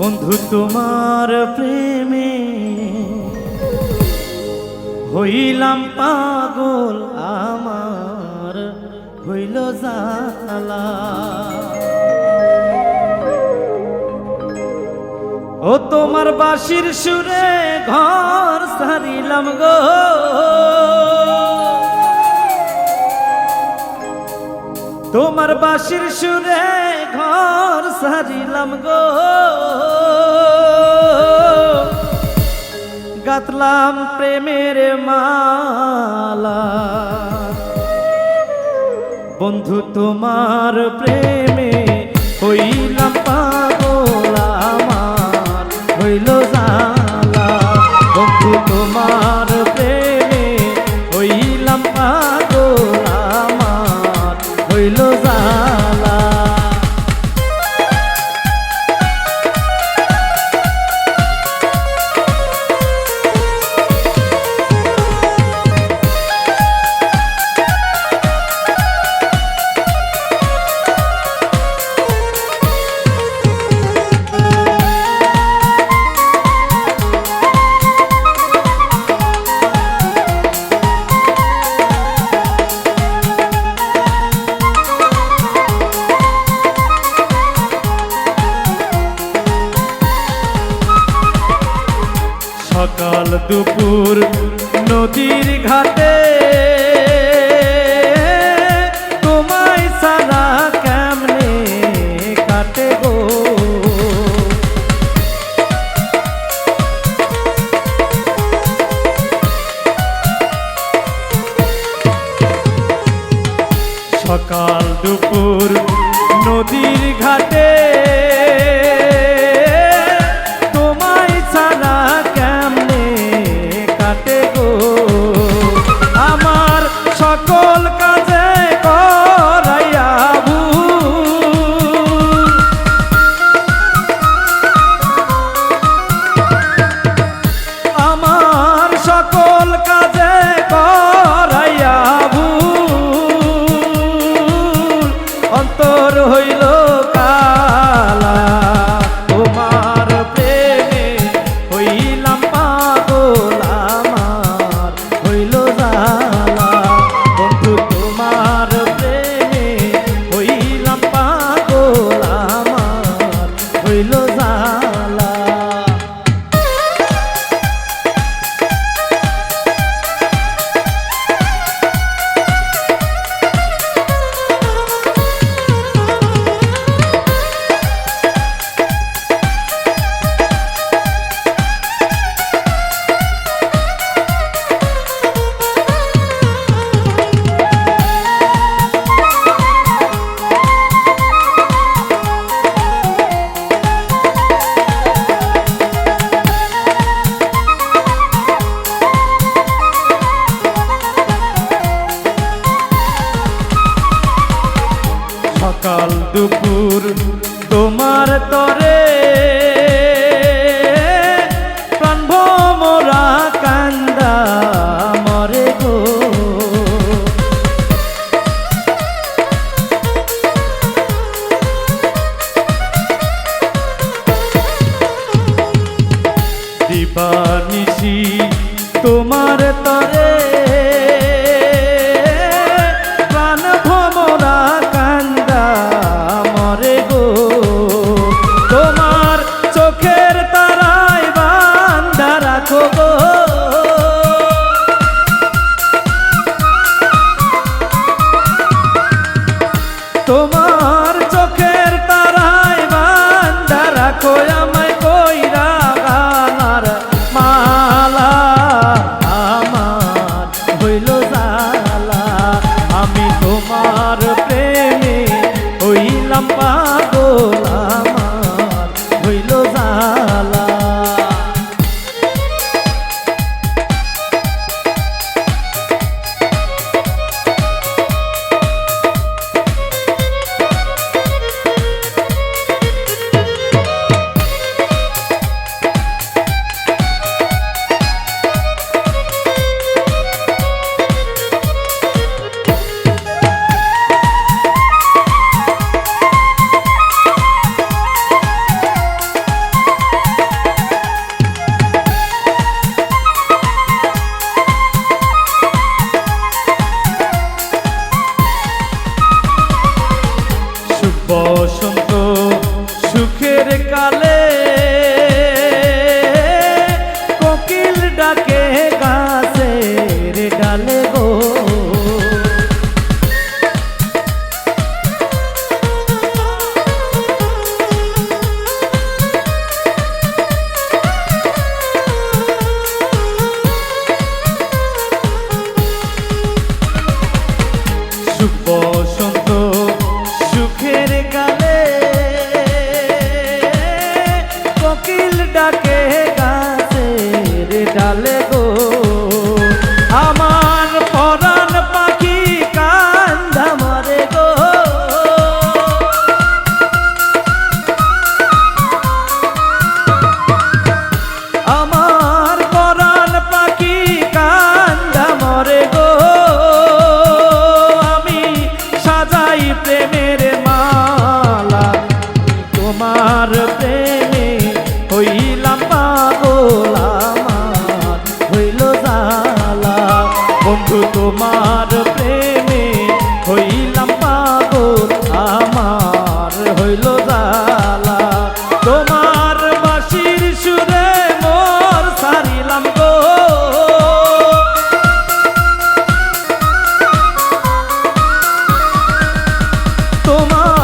বন্ধু, তোমার প্রেমে হইলাম পাগল আমার, হইল জালা ও তোমার বাঁশির সুরে ঘর সারিলাম গো। তোমার বাসির সুরে ঘর সারিলাম গো। গাতলাম প্রেমের মালা। বন্ধু তোমার প্রেমে হইলাম দুপুর নদীর ঘাটে। তোমায় সারা কেমনে কাটে গো? সকাল দুপুর নদীর ঘাটে নিশি তোমার তরে। প্রাণ ভমরা কান্দা মরে গো। তোমার চোখের তারাই বান্দা রাখো গো। সুখের কালে তোমার